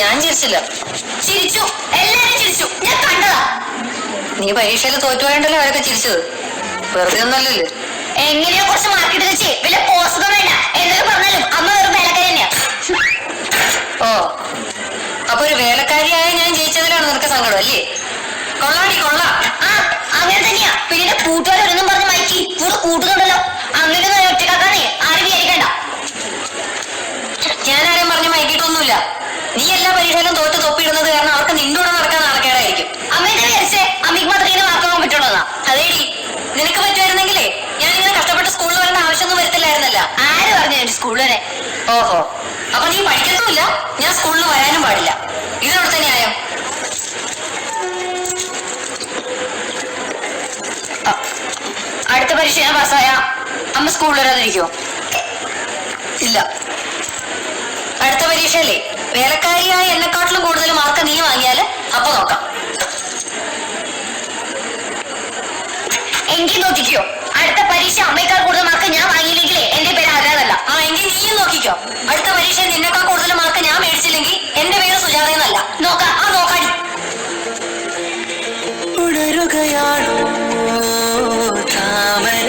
ഞാൻ ചിരിച്ചില്ല. ചിരിച്ചു. എല്ലാരും ചിരിച്ചു. ഞാൻ കണ്ടതാ. നീ പരീക്ഷയിൽ തോറ്റുപോയണ്ടല്ലോ അവരൊക്കെ ചിരിച്ചത്? വെറുതെ ഒന്നല്ലല്ലേ എങ്ങനെയോ കുറച്ച് മാർക്കറ്റ് വെച്ച്? വില പോസ്റ്റർ വേണ്ട. എന്നൊക്കെ പറഞ്ഞാലും അമ്മ വെറും വേലക്കാരി തന്നെയാ. ഓ അപ്പൊ ഒരു വേലക്കാരിയായ ഞാൻ ജയിച്ചതിലാണ് നിനക്ക് സങ്കടം അല്ലേ? കൊള്ളാടി കൊള്ളാം. ആ അങ്ങനെ തന്നെയാ. പിന്നെ കൂട്ടുകാരൊന്നും പറഞ്ഞ് മയക്കി. കൂടെ കൂട്ടുന്നുണ്ടല്ലോ. അങ്ങനെ ഒറ്റക്കാക്കാനേ നീ എല്ലാ പരീക്ഷയിലും തോറ്റ് തൊപ്പിയിടുന്നത് കാരണം അവർക്ക് നിന്റെ കൂടെ നടക്കാൻ നാണക്കേടായിരിക്കും. അമ്മ എന്താ വിചാരിച്ചേ അമ്മയ്ക്ക് മാത്രമേ മാർക്കാവാൻ പറ്റുള്ളതാ. അതേടി. നിനക്ക് പറ്റുമായിരുന്നെങ്കിലേ ഞാൻ ഇങ്ങനെ കഷ്ടപ്പെട്ട് സ്കൂളിൽ വരേണ്ട ആവശ്യമൊന്നും വരത്തില്ലായിരുന്നല്ല. ആര് പറഞ്ഞു എന്റെ സ്കൂളിൽ വരെ ഓഹോ. അപ്പൊ നീ പഠിക്കത്തുമില്ല? ഞാൻ സ്കൂളിൽ വരാനും പാടില്ല. ഇതെവിടുത്തെ ന്യായം? അടുത്ത പരീക്ഷ ഞാൻ പാസ്സായ. അമ്മ സ്കൂളിൽ വരാതിരിക്കുമോ ഇല്ല. അടുത്ത പരീക്ഷയിലെ വേലക്കാരിയായ എന്നെക്കാട്ടിലും കൂടുതൽ മാർക്ക് നീ വാങ്ങിയാൽ അപ്പൊ നോക്കാം. എങ്കിൽ നോക്കിക്കോ. അടുത്ത പരീക്ഷ അമ്മയെക്കാൾ കൂടുതൽ മാർക്ക് ഞാൻ വാങ്ങിയില്ലെങ്കിലേ എന്റെ പേര് ആരാധല്ല ആ എങ്കിൽ നീയും നോക്കിക്കോ. അടുത്ത പരീക്ഷ നിന്നെക്കാൾ കൂടുതൽ മാർക്ക് ഞാൻ മേടിച്ചില്ലെങ്കിൽ എന്റെ പേര് സുജാത എന്നല്ല. നോക്കാം. ആ നോക്കാടി ഉണരുകയാണോ താമര?